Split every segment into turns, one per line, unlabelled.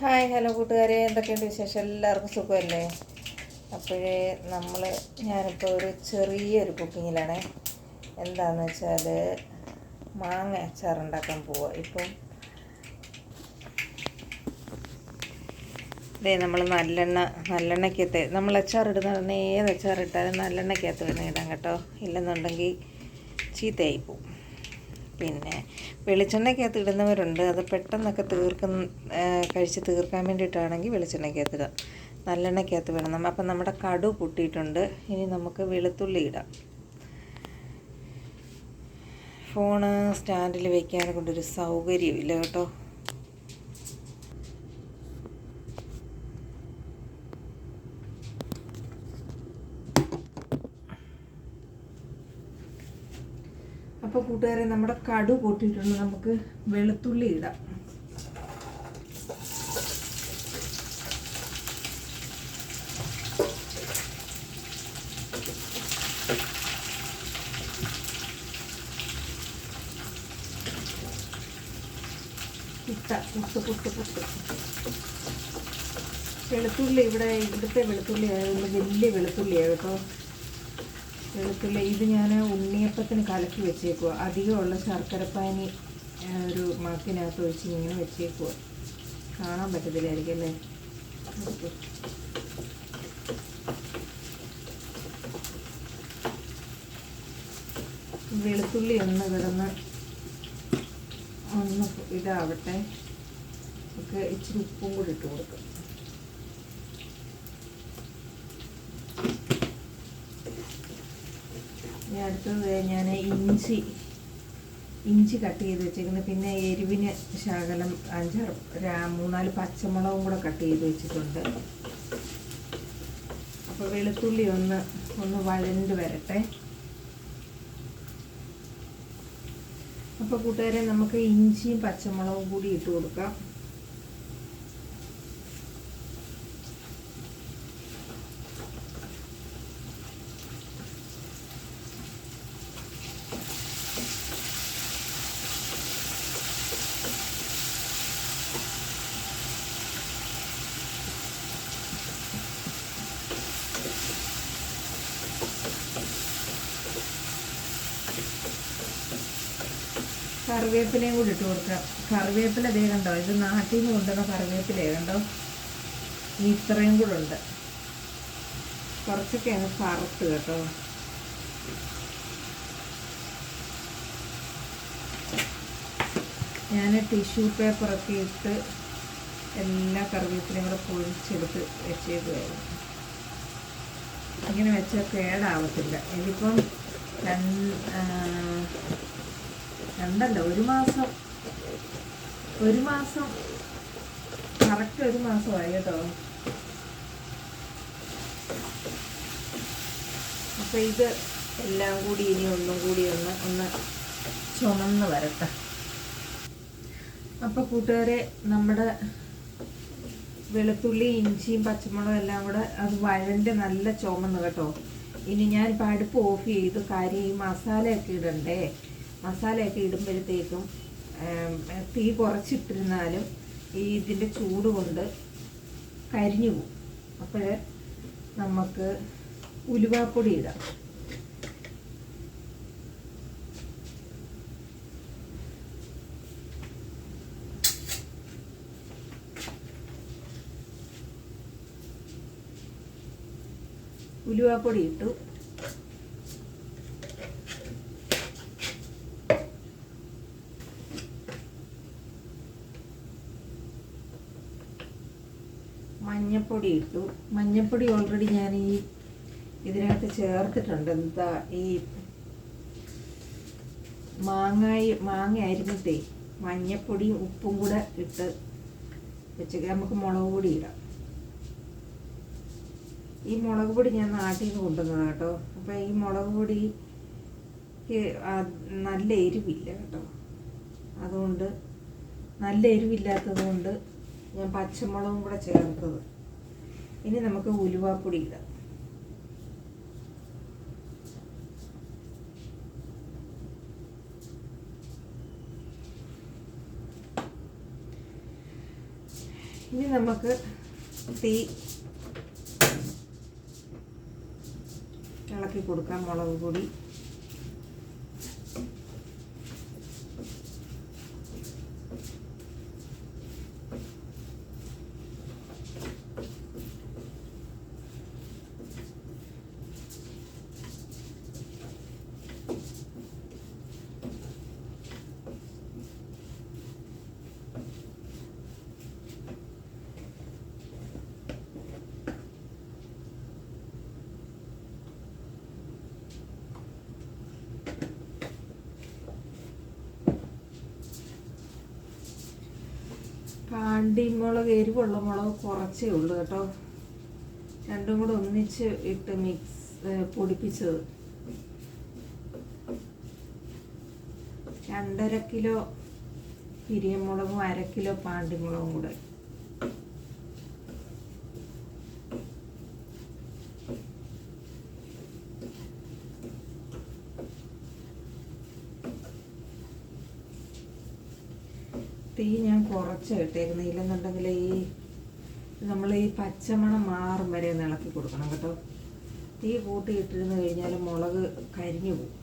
Hi hello കൂട്ടുകാരെ. എന്തൊക്കെയുണ്ട് വിശേഷം? എല്ലാവർക്കും സുഖമല്ലേ? അപ്പോഴേ നമ്മൾ ഞാനിപ്പോൾ ഒരു ചെറിയൊരു കുക്കിങ്ങിലാണ്. എന്താണെന്ന് വെച്ചാൽ മാങ്ങ അച്ചാറുണ്ടാക്കാൻ പോവുക ഇപ്പം ഇതേ നമ്മൾ നല്ലെണ്ണ നല്ലെണ്ണയ്ക്കകത്ത് നമ്മൾ അച്ചാറിടുന്ന ഏത് അച്ചാറിട്ടാലും നല്ലെണ്ണയ്ക്കകത്ത് വേണം ഇടാൻ കേട്ടോ. ഇല്ലെന്നുണ്ടെങ്കിൽ ചീത്തയായി പോവും. പിന്നെ വെളിച്ചെണ്ണയ്ക്കകത്ത് ഇടുന്നവരുണ്ട്. അത് പെട്ടെന്നൊക്കെ തീർക്കുന്ന കഴിച്ച് തീർക്കാൻ വേണ്ടിയിട്ടാണെങ്കിൽ വെളിച്ചെണ്ണയ്ക്കകത്ത് ഇടാം. നല്ലെണ്ണയ്ക്കകത്ത് വേണം. നമ്മൾ അപ്പം നമ്മുടെ കടു പൊട്ടിയിട്ടുണ്ട്. ഇനി നമുക്ക് വെളുത്തുള്ളി ഇടാം. ഫോണ് സ്റ്റാൻഡിൽ വെക്കാനെ കൊണ്ടൊരു സൗകര്യമില്ല കേട്ടോ. അപ്പോൾ കൂട്ടുകാരെ നമ്മുടെ കടു പൊട്ടിയിട്ടുണ്ട്. നമുക്ക് വെളുത്തുള്ളി ഇടാം. വെളുത്തുള്ളി ഇവിടെ ഇവിടുത്തെ വെളുത്തുള്ളി ആയതുകൊണ്ട് വലിയ വെളുത്തുള്ളിയാണ് കേട്ടോ. വെളുത്തുള്ളി ഇത് ഞാൻ ഉണ്ണിയപ്പത്തിന് കലക്കി വെച്ചേക്കുക അധികമുള്ള ശർക്കരപ്പാനി ഒരു മക്കിനകത്ത് ഒഴിച്ച് ഇങ്ങനെ വെച്ചേക്കുക കാണാൻ പറ്റത്തില്ലായിരിക്കും അല്ലേ. വെളുത്തുള്ളി ഒന്ന് കിടന്ന് ഒന്ന് ഇതാവട്ടെ. ഒക്കെ ഇച്ചിരി ഉപ്പും കൂടി ഇട്ട് കൊടുക്കും. ഇനി അടുത്തത് ഞാൻ ഇഞ്ചി ഇഞ്ചി കട്ട് ചെയ്ത് വെച്ചേക്കുന്നത് പിന്നെ എരിവിന് ശകലം അഞ്ചാറ് മൂന്നാൽ പച്ചമുളകും കൂടെ കട്ട് ചെയ്ത് വെച്ചിട്ടുണ്ട്. അപ്പോൾ വെളുത്തുള്ളി ഒന്ന് ഒന്ന് വഴണ്ട് വരട്ടെ. അപ്പോൾ കൂട്ടുകാരെ നമുക്ക് ഇഞ്ചിയും പച്ചമുളകും കൂടി ഇട്ട് കൊടുക്കാം. കറിവേപ്പിലയും കൂടി ഇട്ട് കൊടുക്കാം കറിവേപ്പില ദേ കണ്ടോ? ഇത് നാട്ടിൽ നിന്ന് കൊണ്ടുവന്ന കറിവേപ്പില കണ്ടോ? ഇത്രയും കൂടെ ഉണ്ട്. കുറച്ചൊക്കെ അങ്ങ് കറുത്ത് കേട്ടോ. ഞാൻ ടിഷ്യൂ പേപ്പറൊക്കെ ഇട്ട് എല്ലാ കറിവേപ്പിലയും കൂടെ പൊഴിച്ചെടുത്ത് വെച്ചേക്കുമായിരുന്നു ഇങ്ങനെ വെച്ചാൽ കേടാവത്തില്ല. ഇതിപ്പം രണ്ട് രണ്ടല്ല ഒരു മാസം. ഒരു മാസം. കറക്റ്റ് ഒരു മാസമായി കേട്ടോ. അപ്പം ഇത് എല്ലാം കൂടി ഇനി ഒന്നും കൂടി ഒന്ന് ഒന്ന് ചുമന്ന് വരട്ടെ. അപ്പോൾ കൂട്ടുകാരെ നമ്മുടെ വെളുത്തുള്ളി ഇഞ്ചിയും പച്ചമുളകും എല്ലാം കൂടെ അത് വഴണ്ട് നല്ല ചുമന്ന് കേട്ടോ. ഇനി ഞാനിപ്പോൾ അടുപ്പ് ഓഫ് ചെയ്തു കാര്യം ഈ മസാലയൊക്കെ ഇടണ്ടേ? മസാലയൊക്കെ ഇടുമ്പോഴത്തേക്കും തീ കുറച്ചിട്ടിരുന്നാലും ഈ ഇതിന്റെ ചൂട് കൊണ്ട് കരിഞ്ഞു പോകും. അപ്പോൾ നമുക്ക് ഉലുവാപ്പൊടി ഇടാം. ഉലുവാപ്പൊടി ഇട്ടു. മഞ്ഞപ്പൊടി ഇട്ടു മഞ്ഞപ്പൊടി ഓൾറെഡി ഞാൻ ഈ ഇതിനകത്ത് ചേർത്തിട്ടുണ്ട്. എന്താ ഈ മാങ്ങായി മാങ്ങ അരിഞ്ഞിട്ടേ മഞ്ഞപ്പൊടിയും ഉപ്പും കൂടെ ഇട്ട് വെച്ച് നമുക്ക് മുളക് പൊടി ഇടാം. ഈ മുളക് പൊടി ഞാൻ നാട്ടിൽ നിന്ന് കൊണ്ടുവന്നതാണ് കേട്ടോ. അപ്പം ഈ മുളക് പൊടി നല്ല എരിവില്ല കേട്ടോ. അതുകൊണ്ട് നല്ല എരിവില്ലാത്തത് കൊണ്ട് ഞാൻ പച്ചമുളകും കൂടെ ചേർത്തത്. ഇനി നമുക്ക് ഉലുവാപ്പൊടി ഇടാം. ഇനി നമുക്ക് തീ ഇളക്കി കൊടുക്കാം മുളക് പൊടി. പാണ്ടിമുളക് എരിവുള്ള മുളക് കുറച്ചേ ഉള്ളൂ കേട്ടോ. രണ്ടും കൂടെ ഒന്നിച്ച് ഇട്ട് മിക്സ് പൊടിപ്പിച്ചത്. രണ്ടര കിലോ പിരിയമുളകും അര കിലോ പാണ്ടിമുളകും കൂടെ. തീ ഞാൻ കുറച്ച് ഇട്ടേക്കുന്നത് ഇല്ലെന്നുണ്ടെങ്കിൽ ഈ നമ്മൾ ഈ പച്ചമണം മാറും വരെ ഒന്ന് ഇളക്കി കൊടുക്കണം കേട്ടോ. തീ കൂട്ടി ഇട്ടിരുന്ന് കഴിഞ്ഞാൽ മുളക് കരിഞ്ഞു പോകും.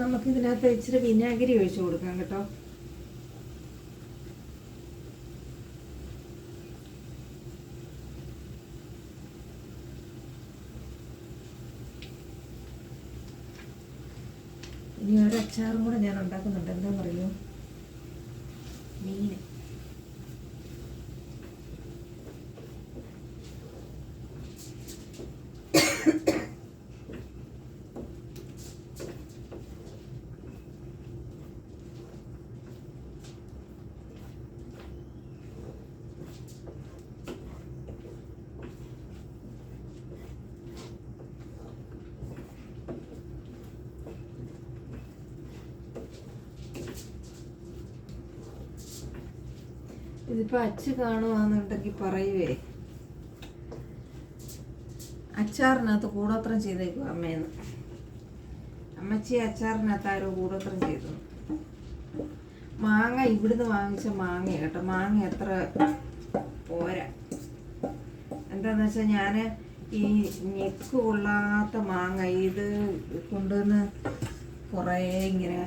നമുക്ക് ഇതിനകത്ത് ഇച്ചിരി വിനാഗിരി ഒഴിച്ചു കൊടുക്കാം കേട്ടോ. ഇനി ഒരു അച്ചാറും കൂടെ ഞാൻ ഉണ്ടാക്കുന്നുണ്ട്. എന്താണെന്നറിയോ മീൻ. ഇതിപ്പോ അച്ച് കാണുവാന്നുണ്ടെങ്കിൽ പറയുവേ. അച്ചാറിനകത്ത് കൂടോത്രം ചെയ്തേക്കും അമ്മേന്ന്. അമ്മച്ചി അച്ചാറിനകത്ത് ആരോ കൂടോത്രം ചെയ്തു. മാങ്ങ ഇവിടുന്ന് വാങ്ങിച്ച മാങ്ങ കേട്ടോ. മാങ്ങ എത്ര പോരാ. എന്താന്ന് വെച്ചാൽ ഞാൻ ഈ ഞെക്ക് കൊള്ളാത്ത മാങ്ങ ഇത് കൊണ്ടുവന്ന് കുറേ ഇങ്ങനെ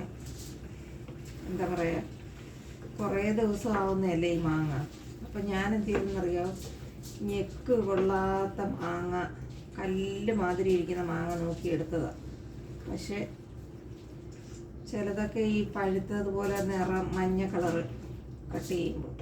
എന്താ പറയുക കുറേ ദിവസം ആവുന്നതല്ലേ ഈ മാങ്ങ? അപ്പം ഞാൻ എന്ത് ചെയ്തെന്നറിയോ ഞെക്ക് കൊള്ളാത്ത മാങ്ങ കല്ല് മാതിരി ഇരിക്കുന്ന മാങ്ങ നോക്കി എടുത്തതാണ് പക്ഷെ ചിലതൊക്കെ ഈ പഴുത്തതുപോലെ നിറം മഞ്ഞ കളറ് കട്ട് ചെയ്യുമ്പോൾ.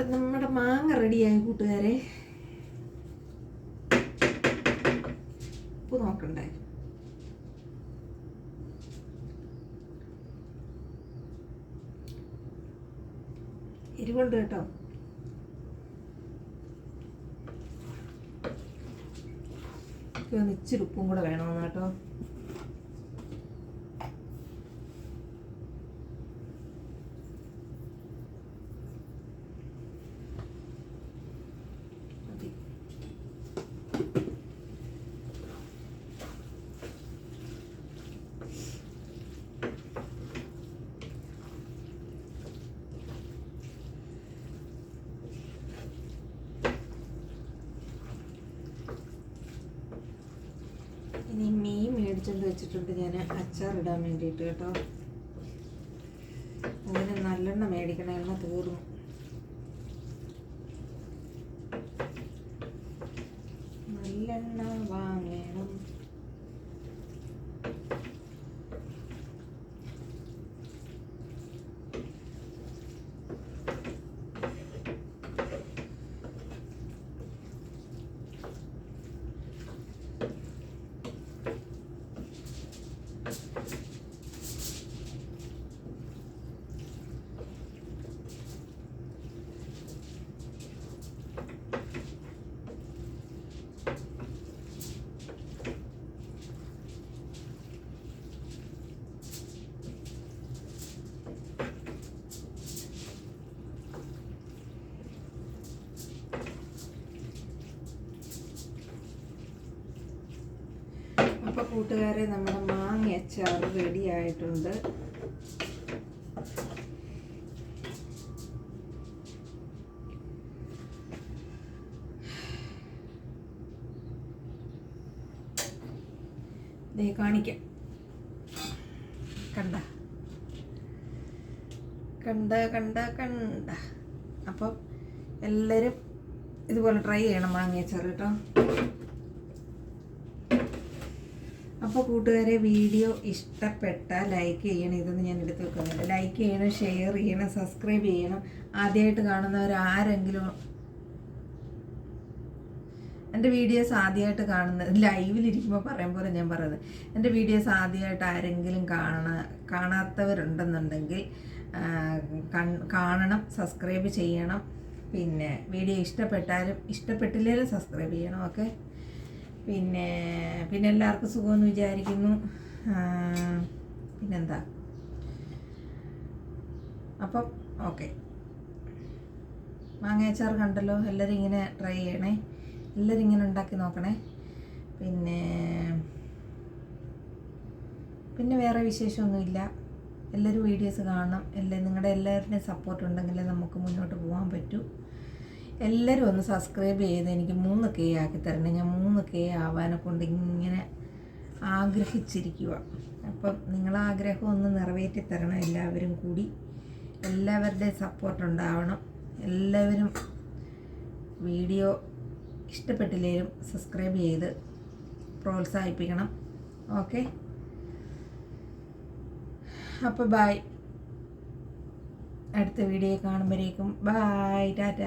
അപ്പം നമ്മുടെ മാങ്ങ റെഡിയായി കൂട്ടുകാരെ? ഉപ്പ് നോക്കണ്ടേ? എരിവുണ്ട് കേട്ടോ. ഇച്ചിരി ഉപ്പും കൂടെ വേണമെന്ന് കേട്ടോ ഇനി മീൻ മേടിച്ചുകൊണ്ട് വെച്ചിട്ടുണ്ട് ഞാൻ അച്ചാറിടാൻ വേണ്ടിയിട്ട് കേട്ടോ. അതിന് നല്ലെണ്ണ മേടിക്കണം എണ്ണ തീർന്നു. നല്ലെണ്ണ വാങ്ങണം അപ്പോൾ കൂട്ടുകാരെ നമ്മുടെ മാങ്ങ അച്ചാർ റെഡി ആയിട്ടുണ്ട്. ദേ കാണിക്കാം. കണ്ട. കണ്ട കണ്ട കണ്ട. അപ്പം എല്ലാവരും ഇതുപോലെ ട്രൈ ചെയ്യണം മാങ്ങ അച്ചാർ കേട്ടോ. അപ്പോൾ കൂട്ടുകാരെ വീഡിയോ ഇഷ്ടപ്പെട്ട ലൈക്ക് ചെയ്യണം. ഇതൊന്നും ഞാൻ എടുത്ത് വെക്കുന്നില്ല. ലൈക്ക് ചെയ്യണം ഷെയർ ചെയ്യണം സബ്സ്ക്രൈബ് ചെയ്യണം. ആദ്യമായിട്ട് കാണുന്നവർ ആരെങ്കിലും എന്റെ വീഡിയോസ് ആദ്യമായിട്ട് കാണുന്നത് ലൈവിലിരിക്കുമ്പോൾ പറയാൻ പോലെ ഞാൻ പറയുന്നത് എന്റെ വീഡിയോസ് ആദ്യമായിട്ട് ആരെങ്കിലും കാണണ കാണാത്തവരുണ്ടെന്നുണ്ടെങ്കിൽ കാണണം സബ്സ്ക്രൈബ് ചെയ്യണം. പിന്നെ വീഡിയോ ഇഷ്ടപ്പെട്ടാലും ഇഷ്ടപ്പെട്ടില്ലെങ്കിലും സബ്സ്ക്രൈബ് ചെയ്യണം ഓക്കെ പിന്നെ പിന്നെ എല്ലാവർക്കും സുഖമെന്ന് വിചാരിക്കുന്നു. പിന്നെന്താ? അപ്പം ഓക്കെ. മാങ്ങയച്ചാർ കണ്ടല്ലോ എല്ലാവരും ഇങ്ങനെ ട്രൈ ചെയ്യണേ. എല്ലാവരും ഇങ്ങനെ ഉണ്ടാക്കി നോക്കണേ. പിന്നെ പിന്നെ വേറെ വിശേഷമൊന്നുമില്ല. എല്ലാവരും വീഡിയോസ് കാണണം. എല്ലാം നിങ്ങളുടെ എല്ലാവരുടെയും സപ്പോർട്ട് ഉണ്ടെങ്കിലേ നമുക്ക് മുന്നോട്ട് പോകാൻ പറ്റൂ. എല്ലാവരും ഒന്ന് സബ്സ്ക്രൈബ് ചെയ്ത് എനിക്ക് മൂന്ന് കെ ആക്കി തരണം. ഞാൻ മൂന്ന് കെ ആവാനെ കൊണ്ട് ഇങ്ങനെ ആഗ്രഹിച്ചിരിക്കുക അപ്പം നിങ്ങളെ ആഗ്രഹം ഒന്ന് നിറവേറ്റി തരണം എല്ലാവരും കൂടി. എല്ലാവരുടെയും സപ്പോർട്ട് ഉണ്ടാവണം. എല്ലാവരും വീഡിയോ ഇഷ്ടപ്പെട്ടില്ലെങ്കിലും സബ്സ്ക്രൈബ് ചെയ്ത് പ്രോത്സാഹിപ്പിക്കണം. ഓക്കെ അപ്പോൾ ബായ് അടുത്ത വീഡിയോ കാണുമ്പോഴേക്കും. ബായ് ടാറ്റ